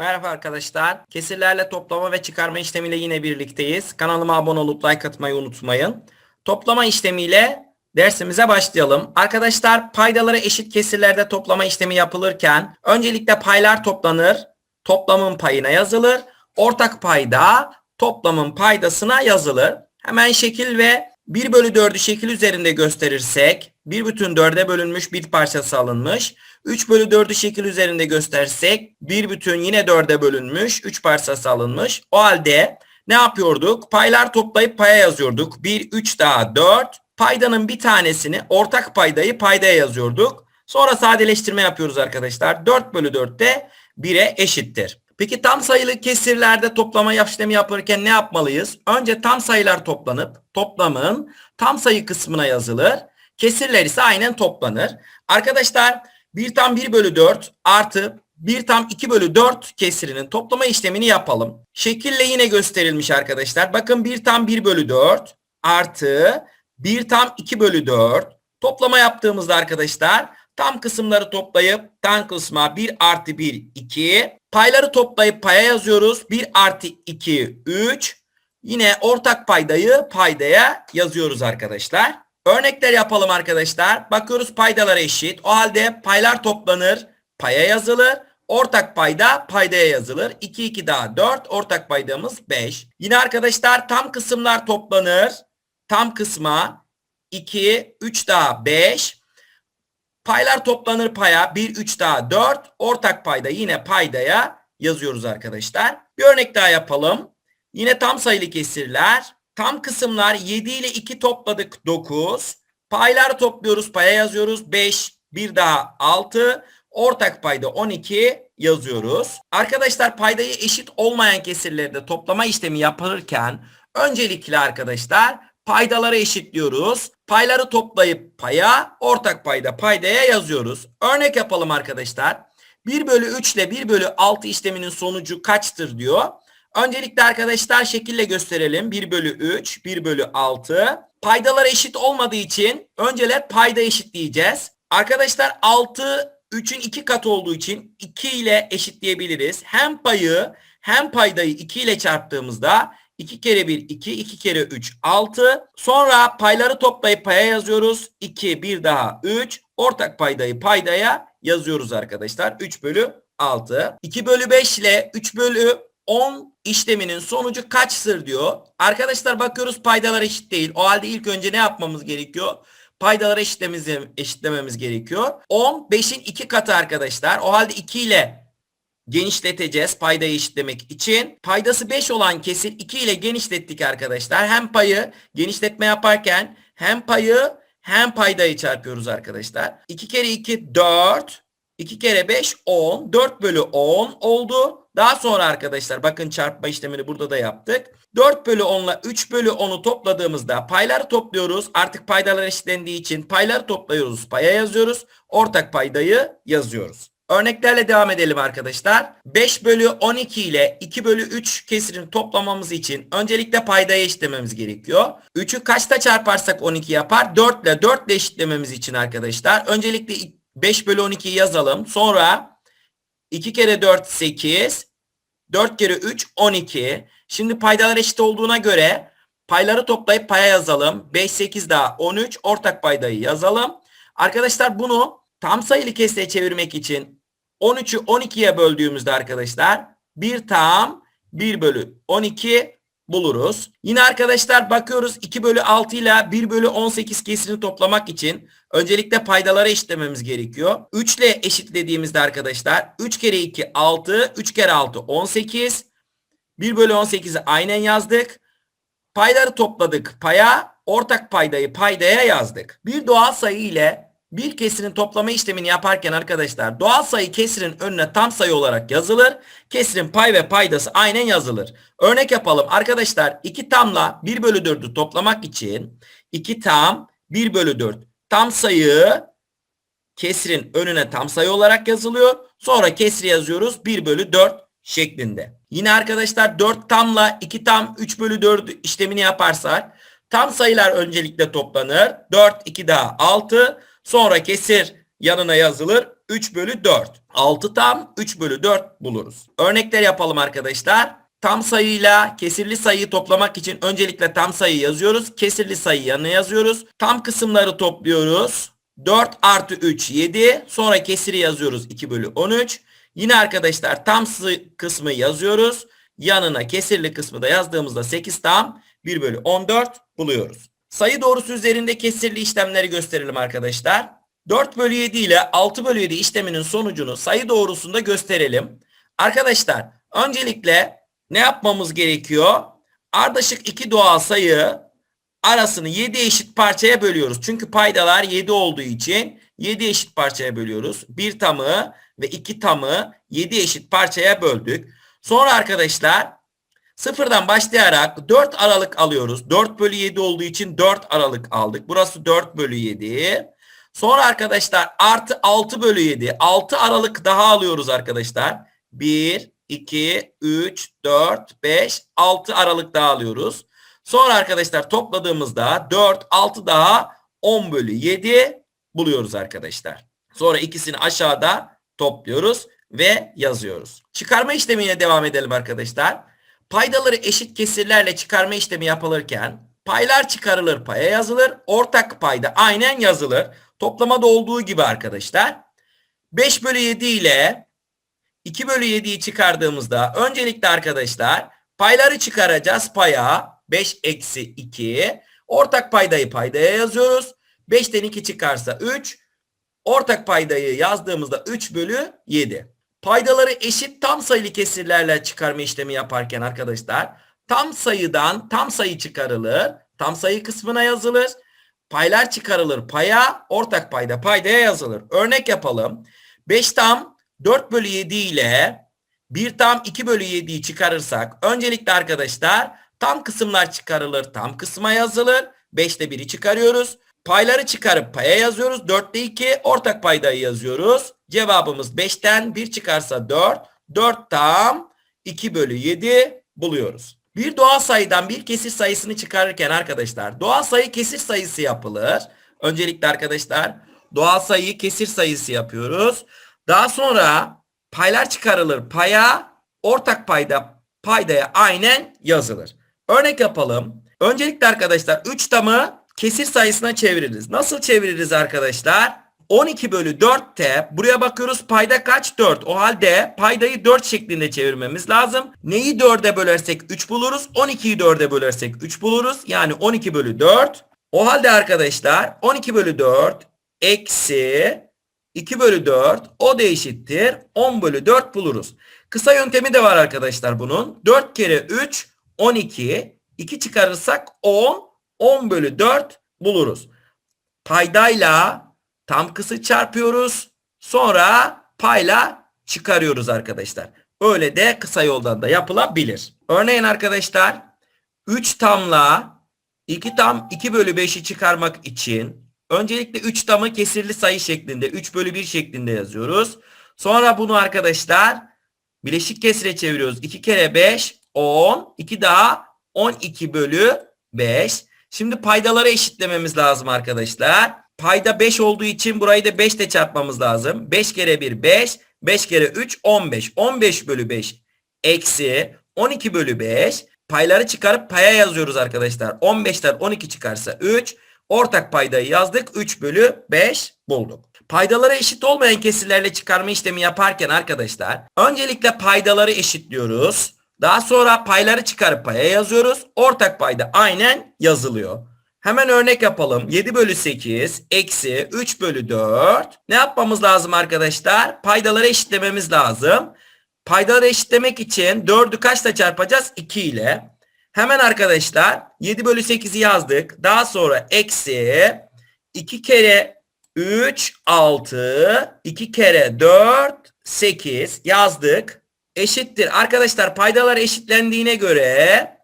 Merhaba arkadaşlar. Kesirlerle toplama ve çıkarma işlemiyle yine birlikteyiz. Kanalıma abone olup like atmayı unutmayın. Toplama işlemiyle dersimize başlayalım. Arkadaşlar paydaları eşit kesirlerde toplama işlemi yapılırken öncelikle paylar toplanır. Toplamın payına yazılır. Ortak payda toplamın paydasına yazılır. Hemen şekil ve 1 bölü 4'ü şekil üzerinde gösterirsek 1 bütün 4'e bölünmüş bit parçası alınmış. 3 bölü 4'ü şekil üzerinde göstersek 1 bütün yine 4'e bölünmüş 3 parçası alınmış. O halde ne yapıyorduk? Paylar toplayıp paya yazıyorduk. 1, 3 daha 4. Paydanın bir tanesini ortak paydayı paydaya yazıyorduk. Sonra sadeleştirme yapıyoruz arkadaşlar. 4 bölü 4 de 1'e eşittir. Peki tam sayılı kesirlerde toplama işlemi yaparken ne yapmalıyız? Önce tam sayılar toplanıp toplamın tam sayı kısmına yazılır. Kesirler ise aynen toplanır. Arkadaşlar 1 tam 1 bölü 4 artı 1 tam 2 bölü 4 kesirinin toplama işlemini yapalım. Şekille yine gösterilmiş arkadaşlar. Bakın 1 tam 1 bölü 4 artı 1 tam 2 bölü 4 toplama yaptığımızda arkadaşlar tam kısımları toplayıp tam kısma 1 artı 1 2 payları toplayıp paya yazıyoruz. 1 artı 2 3 yine ortak paydayı paydaya yazıyoruz arkadaşlar. Örnekler yapalım arkadaşlar. Bakıyoruz paydalar eşit. O halde paylar toplanır, paya yazılır. Ortak payda paydaya yazılır. 2 2 daha 4. Ortak paydamız 5. Yine arkadaşlar tam kısımlar toplanır. Tam kısma 2 3 daha 5. Paylar toplanır paya 1 3 daha 4. Ortak payda yine paydaya yazıyoruz arkadaşlar. Bir örnek daha yapalım. Yine tam sayılı kesirler. Tam kısımlar 7 ile 2 topladık 9. Paylar topluyoruz paya yazıyoruz. 5 bir daha 6. Ortak payda 12 yazıyoruz. Arkadaşlar paydayı eşit olmayan kesirlerde toplama işlemi yapılırken öncelikle arkadaşlar paydaları eşitliyoruz. Payları toplayıp paya, ortak payda paydaya yazıyoruz. Örnek yapalım arkadaşlar. 1 bölü 3 ile 1 bölü 6 işleminin sonucu kaçtır diyor. Öncelikle arkadaşlar şekille gösterelim. 1 bölü 3, 1 bölü 6. Paydalar eşit olmadığı için önceler payda eşitleyeceğiz. Arkadaşlar 6 3'ün 2 katı olduğu için 2 ile eşitleyebiliriz. Hem payı hem paydayı 2 ile çarptığımızda 2 kere 1 2, 2 kere 3 6. Sonra payları toplayıp paya yazıyoruz. 2, 1 daha 3. Ortak paydayı paydaya yazıyoruz arkadaşlar. 3 bölü 6. 2 bölü 5 ile 3 bölü 10 işleminin sonucu kaçtır diyor. Arkadaşlar bakıyoruz paydalar eşit değil. O halde ilk önce ne yapmamız gerekiyor? Paydaları eşitlememiz, eşitlememiz gerekiyor. 10 5'in 2 katı arkadaşlar. O halde 2 ile genişleteceğiz paydayı eşitlemek için. Paydası 5 olan kesir 2 ile genişlettik arkadaşlar. Hem payı genişletme yaparken hem payı hem paydayı çarpıyoruz arkadaşlar. 2 kere 2 4. 2 kere 5 10. 4 bölü 10 oldu. Daha sonra arkadaşlar bakın çarpma işlemini burada da yaptık. 4 bölü 10 ile 3 bölü 10'u topladığımızda payları topluyoruz. Artık paydalar eşitlendiği için payları topluyoruz. Paya yazıyoruz. Ortak paydayı yazıyoruz. Örneklerle devam edelim arkadaşlar. 5 bölü 12 ile 2 bölü 3 kesirini toplamamız için öncelikle paydayı eşitlememiz gerekiyor. 3'ü kaçta çarparsak 12 yapar? 4 ile 4 ile eşitlememiz için arkadaşlar. Öncelikle 5 bölü 12'yi yazalım. Sonra 2 kere 4 8. 4 kere 3 12. Şimdi paydalar eşit olduğuna göre payları toplayıp paya yazalım. 5 8 daha 13. Ortak paydayı yazalım. Arkadaşlar bunu tam sayılı kesire çevirmek için 13'ü 12'ye böldüğümüzde arkadaşlar 1 tam 1 bölü 12 buluruz. Yine arkadaşlar bakıyoruz 2 bölü 6 ile 1 bölü 18 kesirini toplamak için öncelikle paydaları eşitlememiz gerekiyor. 3 ile eşitlediğimizde arkadaşlar 3 kere 2 6 3 kere 6 18 1 bölü 18'i aynen yazdık. Payları topladık paya ortak paydayı paydaya yazdık. Bir doğal sayı ile bir kesirin toplama işlemini yaparken arkadaşlar doğal sayı kesirin önüne tam sayı olarak yazılır. Kesirin pay ve paydası aynen yazılır. Örnek yapalım arkadaşlar 2 tamla 1 bölü 4'ü toplamak için 2 tam 1 bölü 4 tam sayı kesirin önüne tam sayı olarak yazılıyor. Sonra kesri yazıyoruz 1 bölü 4 şeklinde. Yine arkadaşlar 4 tamla 2 tam 3 bölü 4 işlemini yaparsak tam sayılar öncelikle toplanır. 4 2 daha 6 sonra kesir yanına yazılır 3 bölü 4. 6 tam 3 bölü 4 buluruz. Örnekler yapalım arkadaşlar. Tam sayıyla kesirli sayıyı toplamak için öncelikle tam sayı yazıyoruz. Kesirli sayı yanına yazıyoruz. Tam kısımları topluyoruz. 4 artı 3 7. Sonra kesiri yazıyoruz 2 bölü 13. Yine arkadaşlar tam kısmı yazıyoruz. Yanına kesirli kısmı da yazdığımızda 8 tam 1 bölü 14 buluyoruz. Sayı doğrusu üzerinde kesirli işlemleri gösterelim arkadaşlar. 4 bölü 7 ile 6 bölü 7 işleminin sonucunu sayı doğrusunda gösterelim. Arkadaşlar öncelikle ne yapmamız gerekiyor? Ardışık iki doğal sayı arasını 7 eşit parçaya bölüyoruz. Çünkü paydalar 7 olduğu için 7 eşit parçaya bölüyoruz. 1 tamı ve 2 tamı 7 eşit parçaya böldük. Sonra arkadaşlar sıfırdan başlayarak 4 aralık alıyoruz. 4 bölü 7 olduğu için 4 aralık aldık. Burası 4 bölü 7. Sonra arkadaşlar artı 6 bölü 7. 6 aralık daha alıyoruz arkadaşlar. 1, 2, 3, 4, 5, 6 aralık daha alıyoruz. Sonra arkadaşlar topladığımızda 4, 6 daha 10 bölü 7 buluyoruz arkadaşlar. Sonra ikisini aşağıda topluyoruz ve yazıyoruz. Çıkarma işlemiyle devam edelim arkadaşlar. Paydaları eşit kesirlerle çıkarma işlemi yapılırken paylar çıkarılır paya yazılır. Ortak payda aynen yazılır. Toplamada olduğu gibi arkadaşlar. 5 bölü 7 ile 2 bölü 7'yi çıkardığımızda öncelikle arkadaşlar payları çıkaracağız paya 5 eksi 2. Ortak paydayı paydaya yazıyoruz. 5'ten 2 çıkarsa 3. Ortak paydayı yazdığımızda 3 bölü 7. Paydaları eşit tam sayılı kesirlerle çıkarma işlemi yaparken arkadaşlar tam sayıdan tam sayı çıkarılır. Tam sayı kısmına yazılır. Paylar çıkarılır paya. Ortak payda paydaya yazılır. Örnek yapalım. 5 tam 4 bölü 7 ile 1 tam 2 bölü 7'yi çıkarırsak öncelikle arkadaşlar tam kısımlar çıkarılır. Tam kısma yazılır. 5'te 1'i çıkarıyoruz. Payları çıkarıp paya yazıyoruz. 4'te 2 ortak paydayı yazıyoruz. Cevabımız 5'ten 1 çıkarsa 4. 4 tam 2 bölü 7 buluyoruz. Bir doğal sayıdan bir kesir sayısını çıkarırken arkadaşlar doğal sayı kesir sayısı yapılır. Öncelikle arkadaşlar doğal sayıyı kesir sayısı yapıyoruz. Daha sonra paylar çıkarılır paya ortak payda paydaya aynen yazılır. Örnek yapalım. Öncelikle arkadaşlar 3 tamı kesir sayısına çeviririz. Nasıl çeviririz arkadaşlar? 12 bölü 4'te buraya bakıyoruz payda kaç? 4. O halde paydayı 4 şeklinde çevirmemiz lazım. Neyi 4'e bölersek 3 buluruz. 12'yi 4'e bölersek 3 buluruz. Yani 12 bölü 4. O halde arkadaşlar 12 bölü 4 eksi 2 bölü 4 o da eşittir. 10 bölü 4 buluruz. Kısa yöntemi de var arkadaşlar bunun. 4 kere 3 12. 2 çıkarırsak 10. 10 bölü 4 buluruz. Paydayla tam kısı çarpıyoruz. Sonra payla çıkarıyoruz arkadaşlar. Öyle de kısa yoldan da yapılabilir. Örneğin arkadaşlar 3 tamla 2 tam 2 bölü 5'i çıkarmak için öncelikle 3 tamı kesirli sayı şeklinde 3 bölü 1 şeklinde yazıyoruz. Sonra bunu arkadaşlar bileşik kesire çeviriyoruz. 2 kere 5 10 2 daha 12 bölü 5. Şimdi paydaları eşitlememiz lazım arkadaşlar. Payda 5 olduğu için burayı da 5 ile çarpmamız lazım. 5 kere 1 5. 5 kere 3 15. 15 bölü 5 eksi 12 bölü 5. Payları çıkarıp paya yazıyoruz arkadaşlar. 15'ten 12 çıkarsa 3. Ortak paydayı yazdık. 3 bölü 5 bulduk. Paydaları eşit olmayan kesirlerle çıkarma işlemi yaparken arkadaşlar öncelikle paydaları eşitliyoruz. Daha sonra payları çıkarıp paya yazıyoruz. Ortak payda aynen yazılıyor. Hemen örnek yapalım. 7 bölü 8 eksi 3 bölü 4. Ne yapmamız lazım arkadaşlar? Paydaları eşitlememiz lazım. Paydaları eşitlemek için 4'ü kaçla çarpacağız? 2 ile. Hemen arkadaşlar 7 bölü 8'i yazdık. Daha sonra eksi 2 kere 3 6 2 kere 4 8 yazdık. Eşittir. Arkadaşlar paydalar eşitlendiğine göre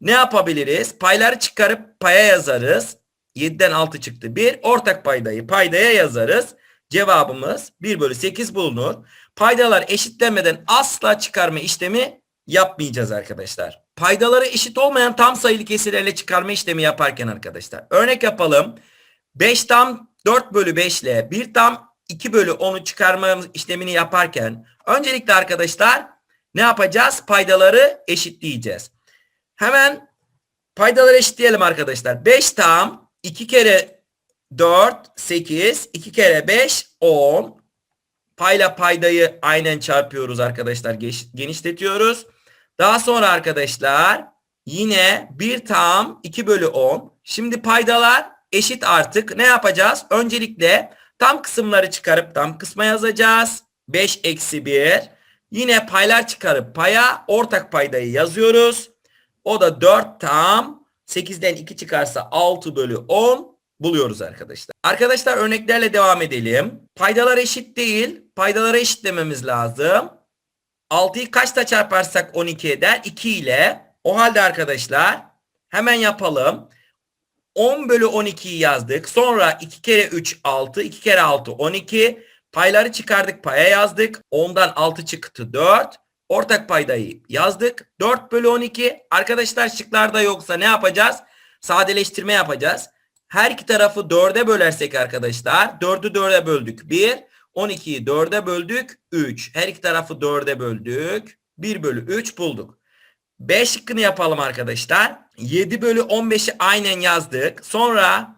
ne yapabiliriz? Payları çıkarıp paya yazarız. 7'den 6 çıktı 1. Ortak paydayı paydaya yazarız. Cevabımız 1 bölü 8 bulunur. Paydalar eşitlenmeden asla çıkarma işlemi yapmayacağız arkadaşlar. Paydaları eşit olmayan tam sayılı kesirlerle çıkarma işlemi yaparken arkadaşlar. Örnek yapalım. 5 tam 4 bölü 5 ile 1 tam 2 bölü 10'u çıkarma işlemini yaparken öncelikle arkadaşlar ne yapacağız? Paydaları eşitleyeceğiz. Hemen paydaları eşitleyelim arkadaşlar. 5 tam 2 kere 4 8 2 kere 5 10 payla paydayı aynen çarpıyoruz arkadaşlar. Genişletiyoruz. Daha sonra arkadaşlar yine 1 tam 2 bölü 10. Şimdi paydalar eşit artık. Ne yapacağız? Öncelikle tam kısımları çıkarıp tam kısma yazacağız. 5 eksi 1. Yine paylar çıkarıp paya ortak paydayı yazıyoruz. O da 4 tam 8'den 2 çıkarsa 6 bölü 10 buluyoruz arkadaşlar. Arkadaşlar örneklerle devam edelim. Paydalar eşit değil. Paydaları eşitlememiz lazım. 6'yı kaçta çarparsak 12 eder? 2 ile. O halde arkadaşlar hemen yapalım. 10 bölü 12'yi yazdık. Sonra 2 kere 3 6. 2 kere 6 12. Payları çıkardık paya yazdık. 10'dan 6 çıktı 4. Ortak paydayı yazdık. 4 bölü 12. Arkadaşlar şıklarda yoksa ne yapacağız? Sadeleştirme yapacağız. Her iki tarafı 4'e bölersek arkadaşlar 4'ü 4'e böldük 1. 12'yi 4'e böldük 3. Her iki tarafı 4'e böldük. 1 bölü 3 bulduk. B şıkkını yapalım arkadaşlar. 7 bölü 15'i aynen yazdık. Sonra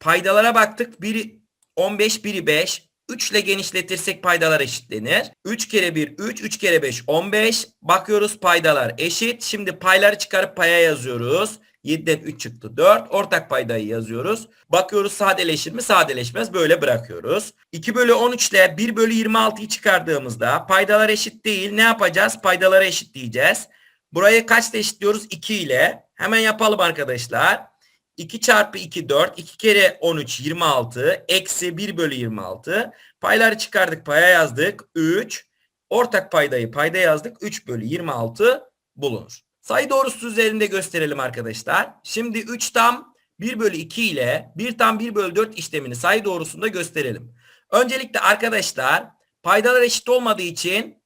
paydalara baktık. Biri 15 biri 5. 3 ile genişletirsek paydalar eşitlenir. 3 kere 1 3 3 kere 5 15. Bakıyoruz paydalar eşit. Şimdi payları çıkarıp paya yazıyoruz. 7'den 3 çıktı 4. Ortak paydayı yazıyoruz. Bakıyoruz sadeleşir mi? Sadeleşmez. Böyle bırakıyoruz. 2 bölü 13 ile 1 bölü 26'yı çıkardığımızda paydalar eşit değil. Ne yapacağız? Paydaları eşitleyeceğiz. Burayı kaçta eşitliyoruz? 2 ile. Hemen yapalım arkadaşlar. 2 çarpı 2 4. 2 kere 13 26. Eksi 1 bölü 26. Payları çıkardık paya yazdık. 3. Ortak paydayı payda yazdık. 3 bölü 26 bulunur. Sayı doğrusu üzerinde gösterelim arkadaşlar. Şimdi 3 tam 1 bölü 2 ile 1 tam 1 bölü 4 işlemini sayı doğrusunda gösterelim. Öncelikle arkadaşlar paydalar eşit olmadığı için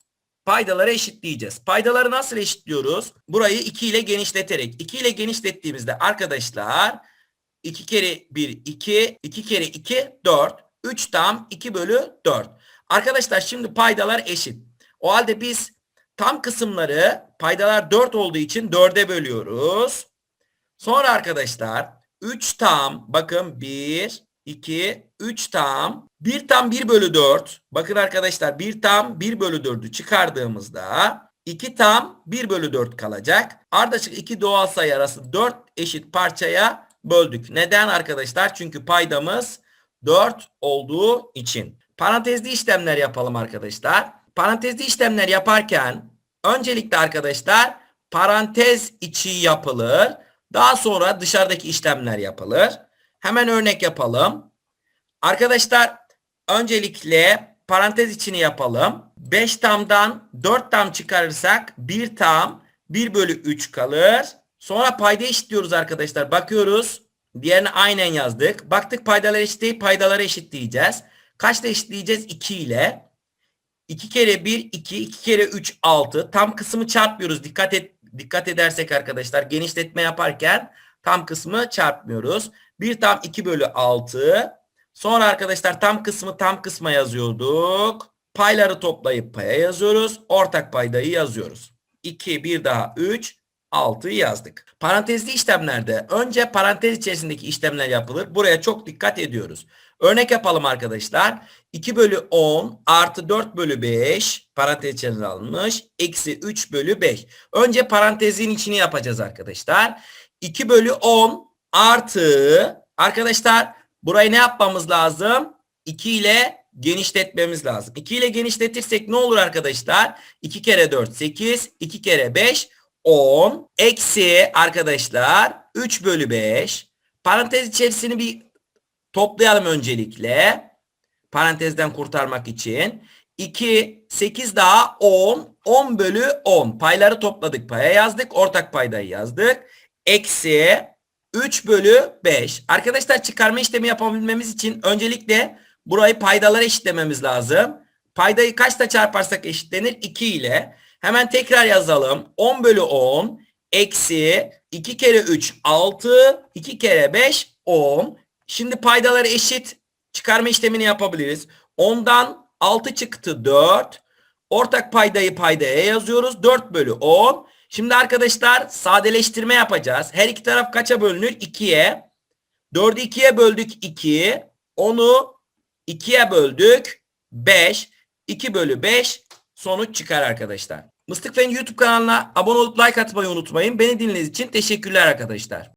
paydaları eşitleyeceğiz. Paydaları nasıl eşitliyoruz? Burayı 2 ile genişleterek. 2 ile genişlettiğimizde arkadaşlar 2 kere 1 2, 2 kere 2 4, 3 tam 2 bölü 4. Arkadaşlar şimdi paydalar eşit. O halde biz tam kısımları paydalar 4 olduğu için 4'e bölüyoruz. Sonra arkadaşlar 3 tam bakın 1, 2, 3 tam 1 tam 1 bölü 4. Bakın arkadaşlar 1 tam 1 bölü 4'ü çıkardığımızda 2 tam 1 bölü 4 kalacak. Ardışık iki doğal sayı arası 4 eşit parçaya böldük. Neden arkadaşlar? Çünkü paydamız 4 olduğu için. Parantezli işlemler yapalım arkadaşlar. Parantezli işlemler yaparken öncelikle arkadaşlar parantez içi yapılır. Daha sonra dışarıdaki işlemler yapılır. Hemen örnek yapalım. Arkadaşlar öncelikle parantez içini yapalım. 5 tamdan 4 tam çıkarırsak 1 tam 1 bölü 3 kalır. Sonra payda eşitliyoruz arkadaşlar. Bakıyoruz. Diğerini aynen yazdık. Baktık paydalar eşit değil. Paydaları eşitleyeceğiz. Kaçta eşitleyeceğiz? 2 ile. 2 kere 1 2. 2 kere 3 6. Tam kısmı çarpmıyoruz. Dikkat et dikkat edersek arkadaşlar genişletme yaparken tam kısmı çarpmıyoruz. 1 tam 2 bölü 6. Sonra arkadaşlar tam kısmı tam kısma yazıyorduk. Payları toplayıp paya yazıyoruz. Ortak paydayı yazıyoruz. 2, 1 daha 3, 6'yı yazdık. Parantezli işlemlerde önce parantez içerisindeki işlemler yapılır. Buraya çok dikkat ediyoruz. Örnek yapalım arkadaşlar. 2 bölü 10 artı 4 bölü 5 parantez içerisinde alınmış. Eksi 3 bölü 5. Önce parantezin içini yapacağız arkadaşlar. 2 bölü 10 artı arkadaşlar burayı ne yapmamız lazım? 2 ile genişletmemiz lazım. 2 ile genişletirsek ne olur arkadaşlar? 2 kere 4 8, 2 kere 5 10 eksi arkadaşlar 3 bölü 5. Parantez içerisini bir toplayalım öncelikle. Parantezden kurtarmak için. 2, 8 daha 10. 10 bölü 10. Payları topladık. Paya yazdık. Ortak paydayı yazdık. Eksi 3 bölü 5. Arkadaşlar çıkarma işlemi yapabilmemiz için öncelikle burayı paydalara eşitlememiz lazım. Paydayı kaçta çarparsak eşitlenir? 2 ile. Hemen tekrar yazalım. 10 bölü 10 eksi 2 kere 3 6 2 kere 5 10. Şimdi paydaları eşit çıkarma işlemini yapabiliriz. 10'dan 6 çıktı 4. Ortak paydayı paydaya yazıyoruz. 4 bölü 10. Şimdi arkadaşlar sadeleştirme yapacağız. Her iki taraf kaça bölünür? 2'ye. 4'ü 2'ye böldük 2. 10'u 2'ye böldük 5. 2 bölü 5 sonuç çıkar arkadaşlar. Mıstık Fen YouTube kanalına abone olup like atmayı unutmayın. Beni dinlediğiniz için teşekkürler arkadaşlar.